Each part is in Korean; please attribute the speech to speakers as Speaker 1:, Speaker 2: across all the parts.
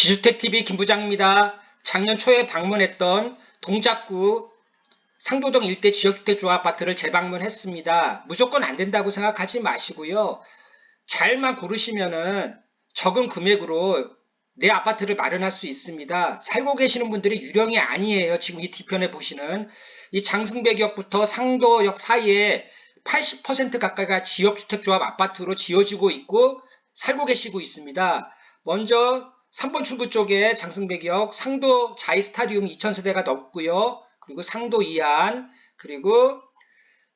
Speaker 1: 지주택TV 김부장입니다. 작년 초에 방문했던 동작구 상도동 일대 지역주택조합 아파트를 재방문했습니다. 무조건 안 된다고 생각하지 마시고요. 잘만 고르시면은 적은 금액으로 내 아파트를 마련할 수 있습니다. 살고 계시는 분들이 유령이 아니에요. 지금 이 뒤편에 보시는 이 장승배역부터 상도역 사이에 80% 가까이가 지역주택조합 아파트로 지어지고 있고 살고 계시고 있습니다. 먼저 3번 출구 쪽에 장승배역 상도 자이스타디움 2000세대가 넘고요. 그리고 상도 이안 그리고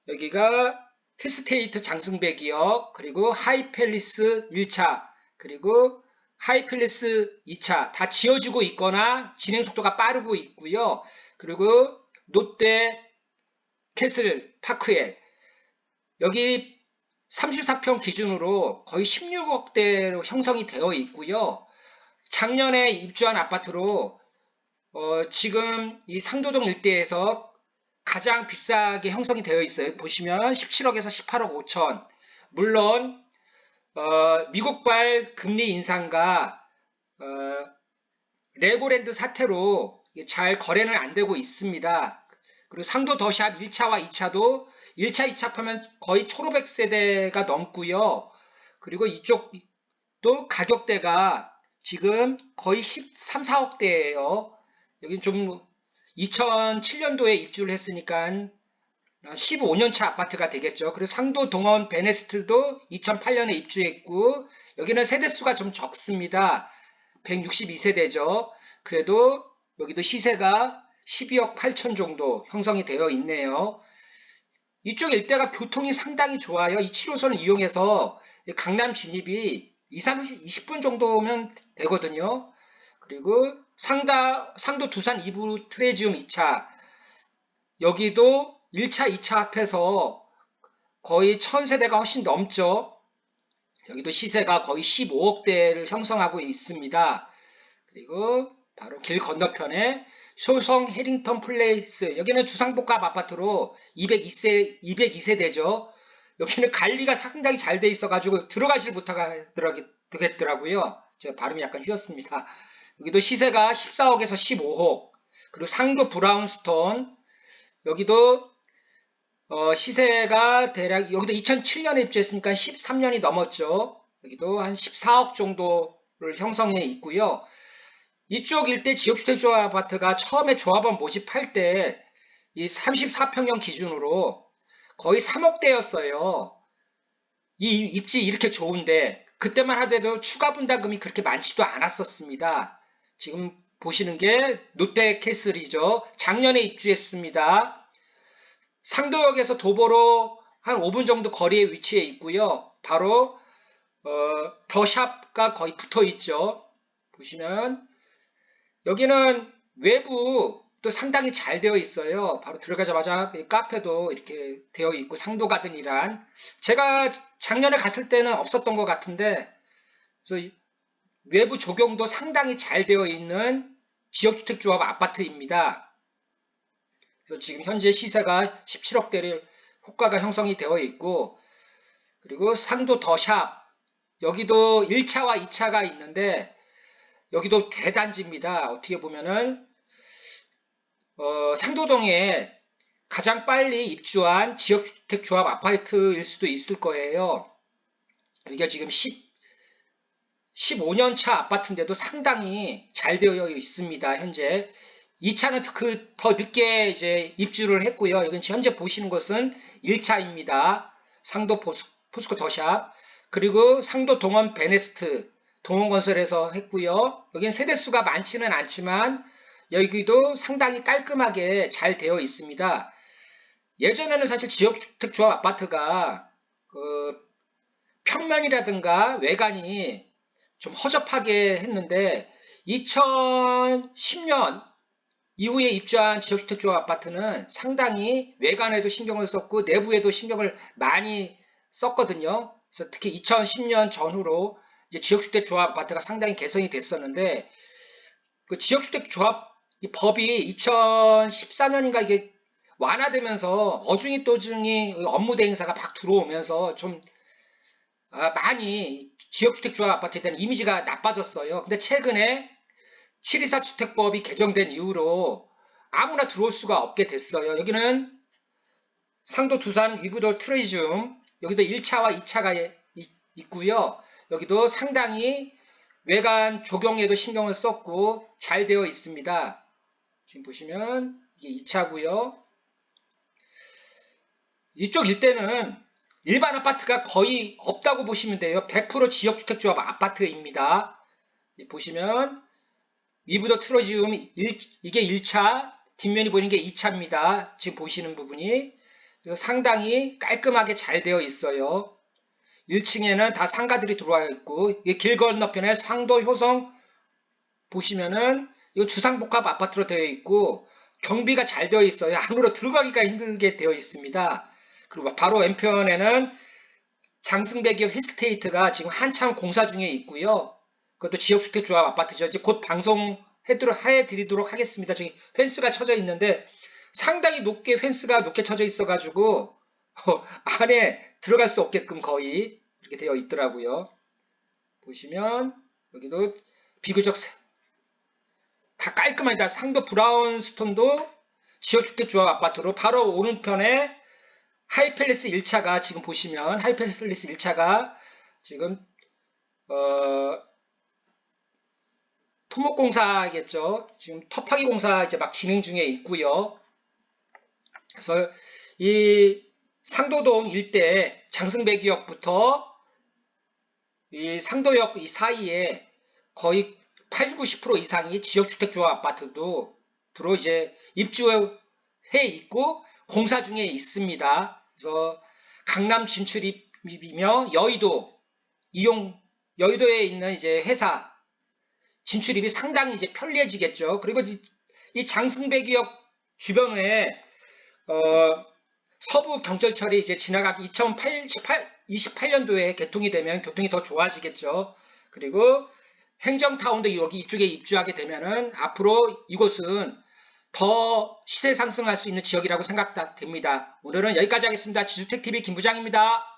Speaker 1: 여기가 힐스테이트 장승배기역 그리고 하이펠리스 1차 그리고 하이펠리스 2차 다 지어지고 있거나 진행 속도가 빠르고 있고요. 그리고 롯데 캐슬 파크엘 여기 34평 기준으로 거의 16억대로 형성이 되어 있고요. 작년에 입주한 아파트로 어, 지금 이 상도동 일대에서 가장 비싸게 형성이 되어 있어요. 보시면 17억에서 18억 5천. 물론 어, 미국발 금리 인상과 어, 레고랜드 사태로 잘 거래는 안 되고 있습니다. 그리고 상도 더샵 1차와 2차도 1차, 2차 하면 거의 1500세대가 넘고요. 그리고 이쪽도 가격대가 지금 거의 13, 4억대예요. 여기 좀 2007년도에 입주를 했으니까 15년차 아파트가 되겠죠. 그리고 상도 동원 베네스트도 2008년에 입주했고 여기는 세대수가 좀 적습니다. 162세대죠. 그래도 여기도 시세가 12억 8천 정도 형성이 되어 있네요. 이쪽 일대가 교통이 상당히 좋아요. 이 7호선을 이용해서 강남 진입이 2, 30, 20분 정도면 되거든요. 그리고 상다, 상도 두산 2부 트레지움 2차. 여기도 1차, 2차 합해서 거의 1000세대가 훨씬 넘죠. 여기도 시세가 거의 15억대를 형성하고 있습니다. 그리고 바로 길 건너편에 효성 해링턴 플레이스 여기는 주상복합 아파트로 202세 202세대죠. 여기는 관리가 상당히 잘 돼 있어가지고 들어가질 못하겠더라고요. 제가 발음이 약간 휘었습니다. 여기도 시세가 14억에서 15억 그리고 상도 브라운스톤 여기도 어, 시세가 대략 여기도 2007년에 입주했으니까 13년이 넘었죠. 여기도 한 14억 정도를 형성해 있고요. 이쪽 일대 지역주택조합 아파트가 처음에 조합원 모집할 때 이 34평형 기준으로 거의 3억대였어요. 이 입지 이렇게 좋은데 그때만 하더라도 추가 분담금이 그렇게 많지도 않았었습니다. 지금 보시는 게 롯데 캐슬이죠. 작년에 입주했습니다. 상도역에서 도보로 한 5분 정도 거리에 위치해 있고요. 바로 어, 더샵과 거의 붙어 있죠. 보시면 여기는 외부 또 상당히 잘 되어 있어요. 바로 들어가자마자 카페도 이렇게 되어 있고 상도 가든이란 제가 작년에 갔을 때는 없었던 것 같은데 그래서 외부 조경도 상당히 잘 되어 있는 지역주택조합 아파트입니다. 그래서 지금 현재 시세가 17억대를 호가가 형성이 되어 있고 그리고 상도 더샵 여기도 1차와 2차가 있는데 여기도 대단지입니다. 어떻게 보면은 어, 상도동에 가장 빨리 입주한 지역주택조합 아파트일 수도 있을 거예요. 이게 지금 10, 15년 차 아파트인데도 상당히 잘 되어 있습니다. 현재 2차는 그 더 늦게 이제 입주를 했고요. 여기 현재 보시는 것은 1차입니다. 상도 포스, 포스코 더샵 그리고 상도 동원 베네스트 동원건설에서 했고요. 여기는 세대수가 많지는 않지만 여기도 상당히 깔끔하게 잘 되어 있습니다. 예전에는 사실 지역주택조합 아파트가 그 평면이라든가 외관이 좀 허접하게 했는데 2010년 이후에 입주한 지역주택조합 아파트는 상당히 외관에도 신경을 썼고 내부에도 신경을 많이 썼거든요. 그래서 특히 2010년 전후로 이제 지역주택조합 아파트가 상당히 개선이 됐었는데 그 지역주택조합 법이 2014년인가 이게 완화되면서 어중이 또중이 업무 대행사가 막 들어오면서 좀 아, 많이 지역주택조합 아파트에 대한 이미지가 나빠졌어요. 근데 최근에 724 주택법이 개정된 이후로 아무나 들어올 수가 없게 됐어요. 여기는 상도 두산 위브돌 트레이즘 여기도 1차와 2차가 있고요. 여기도 상당히 외관 조경에도 신경을 썼고 잘 되어 있습니다. 지금 보시면 이게 2차고요. 이쪽 일대는 일반 아파트가 거의 없다고 보시면 돼요. 100% 지역주택조합 아파트입니다. 보시면 위브더 트로지움 일- 이게 1차, 뒷면이 보이는 게 2차입니다. 지금 보시는 부분이 그래서 상당히 깔끔하게 잘 되어 있어요. 1층에는 다 상가들이 들어와 있고 이길 건너편에 상도 효성 보시면은 이거 주상복합 아파트로 되어 있고 경비가 잘 되어 있어요. 안으로 들어가기가 힘들게 되어 있습니다. 그리고 바로 왼편에는 장승배기역 힐스테이트가 지금 한참 공사 중에 있고요. 그것도 지역주택조합 아파트죠. 이제 곧 방송해드리도록 하겠습니다. 저기 펜스가 쳐져 있는데 상당히 높게 펜스가 높게 쳐져 있어가지고 어, 안에 들어갈 수 없게끔 거의 이렇게 되어 있더라고요. 보시면 여기도 비교적 세- 다 깔끔합니다. 상도 브라운 스톤도 지역주택조합 아파트로 바로 오른편에 하이팰리스 1차가 지금 보시면 하이팰리스 1차가 지금 어, 토목공사겠죠. 지금 터파기 공사 이제 막 진행 중에 있고요. 그래서 이 상도동 일대 장승배기역부터 이 상도역 이 사이에 거의 80, 90% 이상이 지역주택조합 아파트도 들어 이제 입주해 있고 공사 중에 있습니다. 그래서 강남 진출입이며 여의도 이용 여의도에 있는 이제 회사 진출입이 상당히 이제 편리해지겠죠. 그리고 이, 이 장승배 기역 주변에 어, 서부 경찰철이 이제 지나가기 2018, 28년도에 개통이 되면 교통이 더 좋아지겠죠. 그리고 행정타운도 여기 이쪽에 입주하게 되면은 앞으로 이곳은 더 시세 상승할 수 있는 지역이라고 생각됩니다. 오늘은 여기까지 하겠습니다. 지주택TV 김부장입니다.